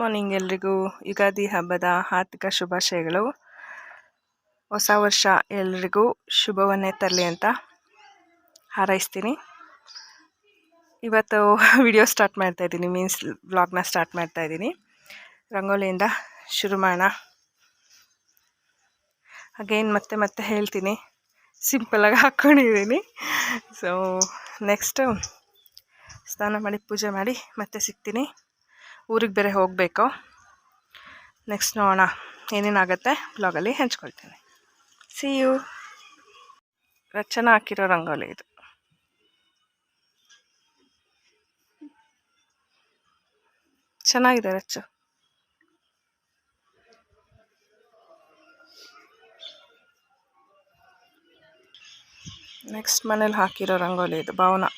Morning ಎಲ್ರಿಗೂ. ಯುಗಾದಿ ಹಬ್ಬದ ಹಾರ್ದಿಕ ಶುಭಾಶಯಗಳು. ಹೊಸ ವರ್ಷ ಎಲ್ರಿಗೂ ಶುಭವನ್ನೇ ತರಲಿ ಅಂತ ಹಾರೈಸ್ತೀನಿ. ಇವತ್ತು ವಿಡಿಯೋ ಸ್ಟಾರ್ಟ್ ಮಾಡ್ತಾ ಇದ್ದೀನಿ, ಮೀನ್ಸ್ ವ್ಲಾಗ್ನ ಸ್ಟಾರ್ಟ್ ಮಾಡ್ತಾ ಇದ್ದೀನಿ. ರಂಗೋಲಿಯಿಂದ ಶುರು ಮಾಡೋಣ. ಅಗೇನ್ ಮತ್ತೆ ಮತ್ತೆ ಹೇಳ್ತೀನಿ. ಸಿಂಪಲಾಗಿ ಹಾಕ್ಕೊಂಡಿದ್ದೀನಿ ಸೊ ನೆಕ್ಸ್ಟು ಸ್ನಾನ ಮಾಡಿ, ಪೂಜೆ ಮಾಡಿ ಮತ್ತೆ ಸಿಗ್ತೀನಿ. ಊರಿಗೆ ಬೇರೆ ಹೋಗಬೇಕು? ನೆಕ್ಸ್ಟ್ ನೋಡೋಣ. ಏನೇನಾಗುತ್ತೆ? ಬ್ಲಾಗಲ್ಲಿ ಹಂಚ್ಕೊಳ್ತೀನಿ. ಸಿ ಯು ರಚನಾ ಹಾಕಿರೋ ರಂಗೋಲಿ ಇದು. ಚೆನ್ನಾಗಿದೆ ರಚ್ಚು. ನೆಕ್ಸ್ಟ್ ಮನೇಲಿ ಹಾಕಿರೋ ರಂಗೋಲಿ ಇದು, ಭಾವನಾ.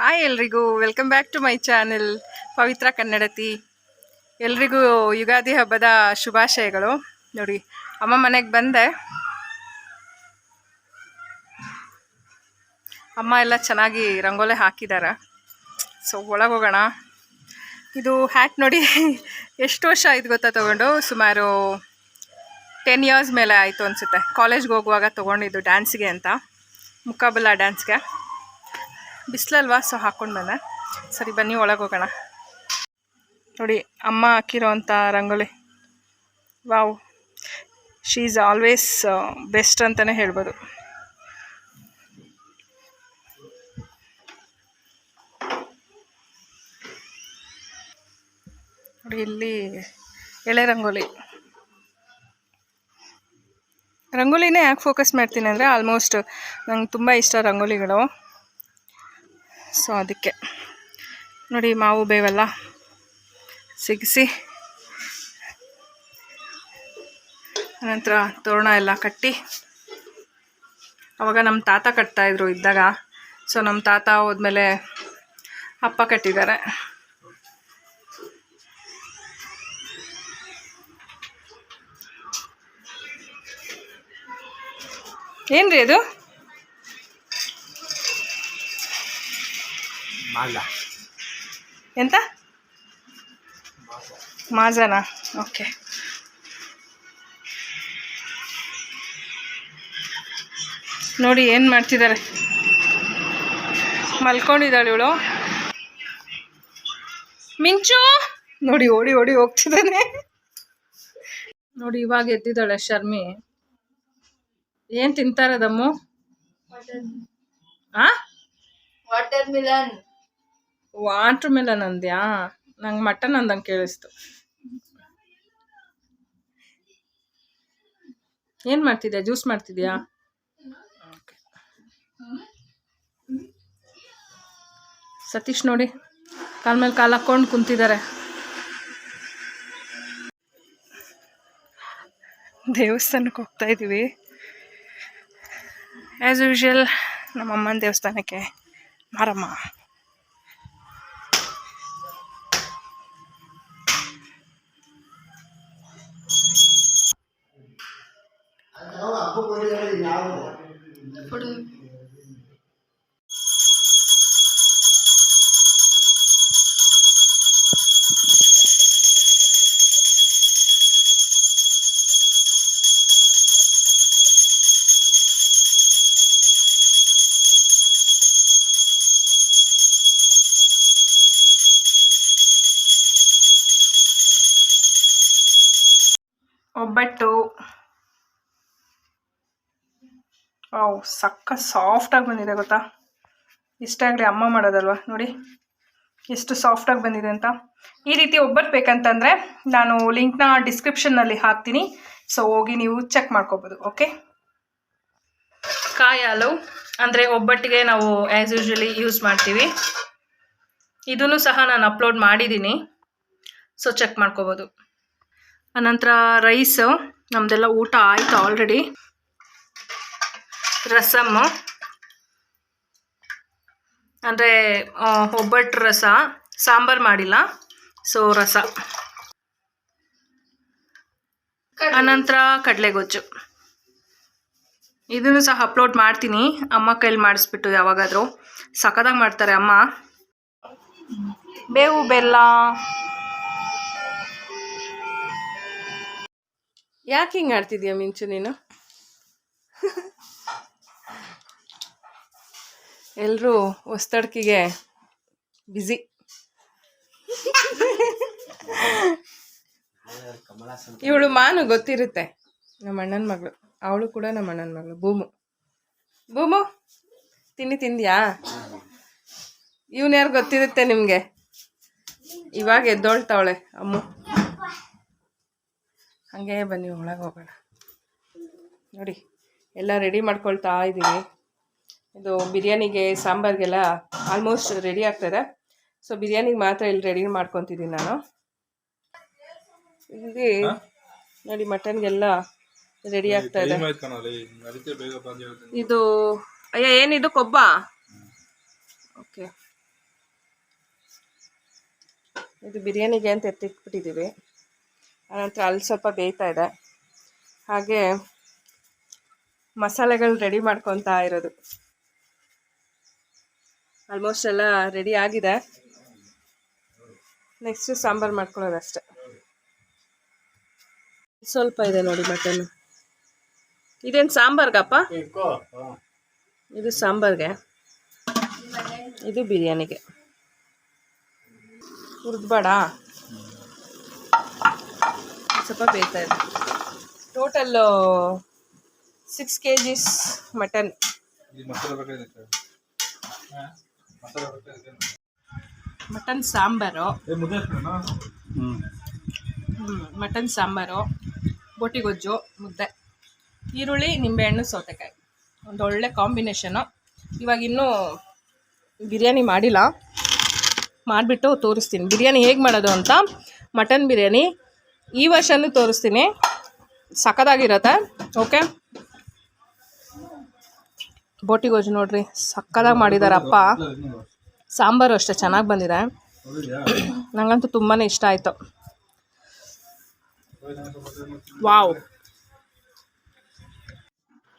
ಹಾಯ್ ಎಲ್ರಿಗೂ welcome back to my channel Pavithra Kannadathi. ಎಲ್ರಿಗೂ ಯುಗಾದಿ ಹಬ್ಬದ ಶುಭಾಶಯಗಳು. ನೋಡಿ, ಅಮ್ಮ ಮನೆಗೆ ಬಂದೆ. ಅಮ್ಮ ಎಲ್ಲ ಚೆನ್ನಾಗಿ ರಂಗೋಲೆ ಹಾಕಿದ್ದಾರೆ ಸೊ ಒಳಗೆ ಹೋಗೋಣ. ಇದು ಹ್ಯಾಟ್ ನೋಡಿ, ಎಷ್ಟು ವರ್ಷ ಆಯ್ತು ಗೊತ್ತಾ ತೊಗೊಂಡು? ಸುಮಾರು ಟೆನ್ ಇಯರ್ಸ್ ಮೇಲೆ ಆಯಿತು ಅನಿಸುತ್ತೆ. ಕಾಲೇಜ್ಗೆ ಹೋಗುವಾಗ ತೊಗೊಂಡಿದ್ದು ಡ್ಯಾನ್ಸ್ಗೆ ಅಂತ. ಮುಖಬಲ್ಲ ಡ್ಯಾನ್ಸ್ಗೆ ಬಿಸಿಲಲ್ವಾ? ಸೊ ಬಂದೆ ಸರಿ, ಬನ್ನಿ ಒಳಗೆ ಹೋಗೋಣ ನೋಡಿ, ಅಮ್ಮ ಹಾಕಿರೋ ಅಂಥ rangoli. Wow. She is always best ಅಂತಲೇ ಹೇಳ್ಬೋದು. ನೋಡಿ, ಇಲ್ಲಿ ಎಳೆ ರಂಗೋಲಿ. ರಂಗೋಲಿನೇ ಯಾಕೆ ಫೋಕಸ್ ಮಾಡ್ತೀನಿ ಅಂದರೆ ಆಲ್ಮೋಸ್ಟ್ ನಂಗೆ ತುಂಬ ಇಷ್ಟ ರಂಗೋಲಿಗಳು. ಸೊ, ಅದಕ್ಕೆ. ನೋಡಿ, ಮಾವು ಬೇವೆಲ್ಲ ಸಿಗಿಸಿ. ನಂತರ ತೋರಣ ಎಲ್ಲ ಕಟ್ಟಿ. ಅವಾಗ ನಮ್ಮ ತಾತ ಕಟ್ತಾಯಿದ್ರು ಇದ್ದಾಗ. ಸೊ, ನಮ್ಮ ತಾತ ಹೋದ್ಮೇಲೆ ಅಪ್ಪ ಕಟ್ಟಿದ್ದಾರೆ. ಏನು ರೀ ಅದು? ಎಂತ? ಮಾಜನಾ? ಓಕೆ. ನೋಡಿ ಏನು ಮಾಡ್ತಿದ್ದಾರೆ? ಮಲ್ಕೊಂಡಿದ್ದಾಳೆ ಇವಳು. ಮಿಂಚು! ನೋಡಿ ಓಡಿ ಓಡಿ ಹೋಗ್ತಿದ್ದಾನೆ. ನೋಡಿ ಇವಾಗ ಎದ್ದಿದ್ದಾಳೆ ಶರ್ಮಿ. ಏನ್ ತಿಂತಾರದಮ್ಮು ಆ? ವಾಟರ್ ಮಿಲನ್ ವಾಟರ್ ಮೆಲನ್ ಅಂದ್ಯಾ ನಂಗೆ ಮಟನ್ ಅಂದಂಗೆ ಕೇಳಿಸ್ತು. ಏನು ಮಾಡ್ತಿದ್ಯಾ? ಜ್ಯೂಸ್ ಮಾಡ್ತಿದ್ಯಾ? ಸತೀಶ್ ನೋಡಿ, ಕಾಲ್ ಮೇಲೆ ಕಾಲು ಹಾಕ್ಕೊಂಡು ಕುಂತಿದ್ದಾರೆ ದೇವಸ್ಥಾನಕ್ಕೆ ಹೋಗ್ತಾ ಇದ್ದೀವಿ ಆ್ಯಸ್ ಯೂಶುವಲ್ ನಮ್ಮ ಅಮ್ಮನ ದೇವಸ್ಥಾನಕ್ಕೆ ಮಾರಮ್ಮ. ಒಬ್ಬಟ್ಟು ವಾವ್, ಸಕ್ಕ ಸಾಫ್ಟಾಗಿ ಬಂದಿದೆ ಗೊತ್ತಾ? ಇಷ್ಟ ಆಗಲಿ ಅಮ್ಮ ಮಾಡೋದಲ್ವಾ? ನೋಡಿ, ಎಷ್ಟು ಸಾಫ್ಟಾಗಿ ಬಂದಿದೆ ಅಂತ. ಈ ರೀತಿ ಒಬ್ಬರು ಬೇಕಂತಂದರೆ ನಾನು ಲಿಂಕ್ನ ಡಿಸ್ಕ್ರಿಪ್ಷನ್ನಲ್ಲಿ ಹಾಕ್ತೀನಿ. ಸೊ ಹೋಗಿ ನೀವು ಚೆಕ್ ಮಾಡ್ಕೋಬೋದು, ಓಕೆ? ಕಾಯಿ ಹಾಲು, ಅಂದರೆ ಒಬ್ಬಟ್ಟಿಗೆ ನಾವು ಆ್ಯಸ್ ಯೂಶ್ವಲಿ ಯೂಸ್ ಮಾಡ್ತೀವಿ. ಇದನ್ನು ಸಹ ನಾನು ಅಪ್ಲೋಡ್ ಮಾಡಿದ್ದೀನಿ. ಸೊ ಚೆಕ್ ಮಾಡ್ಕೋಬೋದು. ಅನಂತರ ರೈಸ್ ನಮ್ಮದೆಲ್ಲ ಊಟ ಆಯಿತು ಆಲ್ರೆಡಿ ರಸಮ್ಮು ಅಂದರೆ ಒಬ್ಬಟ್ಟು ರಸ ಸಾಂಬಾರು ಮಾಡಿಲ್ಲ. ಸೊ ರಸ. ಅನಂತರ ಕಡಲೆಗೊಜ್ಜು. ಇದನ್ನು ಸಹ ಅಪ್ಲೋಡ್ ಮಾಡ್ತೀನಿ. ಅಮ್ಮ ಕೈಲಿ ಮಾಡಿಸ್ಬಿಟ್ಟು ಯಾವಾಗಾದರೂ. ಸಖತ್ತಾಗಿ ಮಾಡ್ತಾರೆ ಅಮ್ಮ. ಬೇವು ಬೆಲ್ಲ. ಯಾಕೆ ಹಿಂಗೆ ಆಡ್ತಿದ್ಯಾ ಮಿಂಚು ನೀನು? ಎಲ್ಲರೂ ಹೊಸ್ತಡ್ಕಿಗೆ ಬ್ಯುಸಿ ಇವಳು ಮಾನು ಗೊತ್ತಿರುತ್ತೆ ನಮ್ಮ ಅಣ್ಣನ ಮಗಳು. ಅವಳು ಕೂಡ ನಮ್ಮ ಅಣ್ಣನ ಮಗಳು. ಭೂಮು ಭೂಮು ತಿಂಡಿ ತಿಂದ್ಯಾ? ಇವನ್ ಯಾರು ಗೊತ್ತಿರುತ್ತೆ ನಿಮಗೆ? ಇವಾಗ ಎದ್ದೋಳ್ತಾವಳೆ ಅಮ್ಮ. ಹಾಗೆ ಬನ್ನಿ, ಒಳಗೆ ಹೋಗೋಣ. ನೋಡಿ, ಎಲ್ಲ ರೆಡಿ ಮಾಡ್ಕೊಳ್ತಾ ಇದ್ದೀವಿ ಇದು ಬಿರಿಯಾನಿಗೆ ಸಾಂಬಾರಿಗೆಲ್ಲ ಆಲ್ಮೋಸ್ಟ್ ರೆಡಿ ಆಗ್ತದೆ. ಸೊ ಬಿರಿಯಾನಿಗೆ ಮಾತ್ರ ಇಲ್ಲಿ ರೆಡಿ ಮಾಡ್ಕೊತಿದ್ದೀನಿ ನಾನು. ಇಲ್ಲಿ ನೋಡಿ ಮಟನ್ಗೆಲ್ಲ ರೆಡಿ ಆಗ್ತಾ ಇದೆ. ಇದು ಅಯ್ಯ ಏನಿದು? ಕೊಬ್ಬ? ಓಕೆ. ಇದು ಬಿರಿಯಾನಿಗೆ ಅಂತ ಎತ್ತಿಟ್ಬಿಟ್ಟಿದ್ದೀವಿ ಆನಂತರ ಅಲ್ಲಿ ಸ್ವಲ್ಪ ಬೇಯ್ತಾ ಇದೆ. ಹಾಗೆ ಮಸಾಲೆಗಳು ರೆಡಿ ಮಾಡ್ಕೊತಾ ಇರೋದು. ಆಲ್ಮೋಸ್ಟ್ ಎಲ್ಲ ರೆಡಿ ಆಗಿದೆ. ನೆಕ್ಸ್ಟ್ ಸಾಂಬಾರು ಮಾಡ್ಕೊಳ್ಳೋದಷ್ಟೆ ಸ್ವಲ್ಪ ಇದೆ ನೋಡಿ ಮಟನ್. ಇದೇನು ಸಾಂಬಾರ್ಗಪ್ಪ? ಇದು ಸಾಂಬಾರ್ಗೆ. ಇದು ಬಿರಿಯಾನಿಗೆ. ಹುರಿದ್ಬೇಡ. ಸ್ವಲ್ಪ ಬೇಯ್ತಾ ಇದೆ total six K Gs mutton mutton sambar. Mutton sambar ಬೋಟಿ ಗೊಜ್ಜು ಮುದ್ದೆ. ಈರುಳ್ಳಿ ನಿಂಬೆಹಣ್ಣು ಸೌತೆಕಾಯಿ. ಒಂದು ಒಳ್ಳೆ ಕಾಂಬಿನೇಷನು. ಇವಾಗ ಇನ್ನೂ ಬಿರಿಯಾನಿ ಮಾಡಿಲ್ಲ. ಮಾಡಿಬಿಟ್ಟು ತೋರಿಸ್ತೀನಿ. ಬಿರಿಯಾನಿ ಹೇಗೆ ಮಾಡೋದು ಅಂತ ಮಟನ್ ಬಿರಿಯಾನಿ ಈ ವರ್ಷನೂ ತೋರಿಸ್ತೀನಿ. ಸಖತ್ತಾಗಿರತ್ತೆ. ಓಕೆ? ಬೋಟಿ ಗೊಜ್ಜು ನೋಡ್ರಿ. ಸಕ್ಕದಾಗಿ ಮಾಡಿದಾರೆ ಅಪ್ಪ ಸಾಂಬಾರು ಅಷ್ಟೇ ಚೆನ್ನಾಗಿ ಬಂದಿದೆ. ನಂಗಂತೂ ನನಗಂತೂ ತುಂಬಾ ಇಷ್ಟ ಆಯಿತು. ವಾವ್.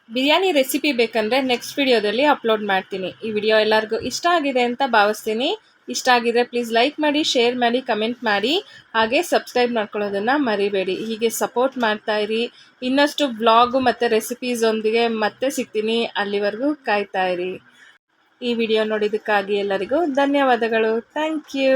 ಬಿರಿಯಾನಿ ರೆಸಿಪಿ ಬೇಕಂದ್ರೆ ನೆಕ್ಸ್ಟ್ ವಿಡಿಯೋದಲ್ಲಿ ಅಪ್ಲೋಡ್ ಮಾಡ್ತೀನಿ. ಈ ವಿಡಿಯೋ ಎಲ್ಲರಿಗೂ ಇಷ್ಟ ಆಗಿದೆ ಅಂತ ಭಾವಿಸ್ತೀನಿ. ಇಷ್ಟ ಆಗಿದ್ರೆ ಪ್ಲೀಸ್ ಲೈಕ್ ಮಾಡಿ ಶೇರ್ ಮಾಡಿ ಕಮೆಂಟ್ ಮಾಡಿ. ಹಾಗೆ ಸಬ್ಸ್ಕ್ರೈಬ್ ಮಾಡ್ಕೊಳ್ಳೋದನ್ನು ಮರಿಬೇಡಿ. ಹೀಗೆ ಸಪೋರ್ಟ್ ಮಾಡ್ತಾ ಇರಿ. ಇನ್ನಷ್ಟು ಬ್ಲಾಗು ಮತ್ತು ರೆಸಿಪೀಸೊಂದಿಗೆ ಮತ್ತೆ ಸಿಗ್ತೀನಿ. ಅಲ್ಲಿವರೆಗೂ ಇರಿ. ಈ ವಿಡಿಯೋ ನೋಡಿದ್ದಕ್ಕಾಗಿ ಎಲ್ಲರಿಗೂ ಧನ್ಯವಾದಗಳು. Thank you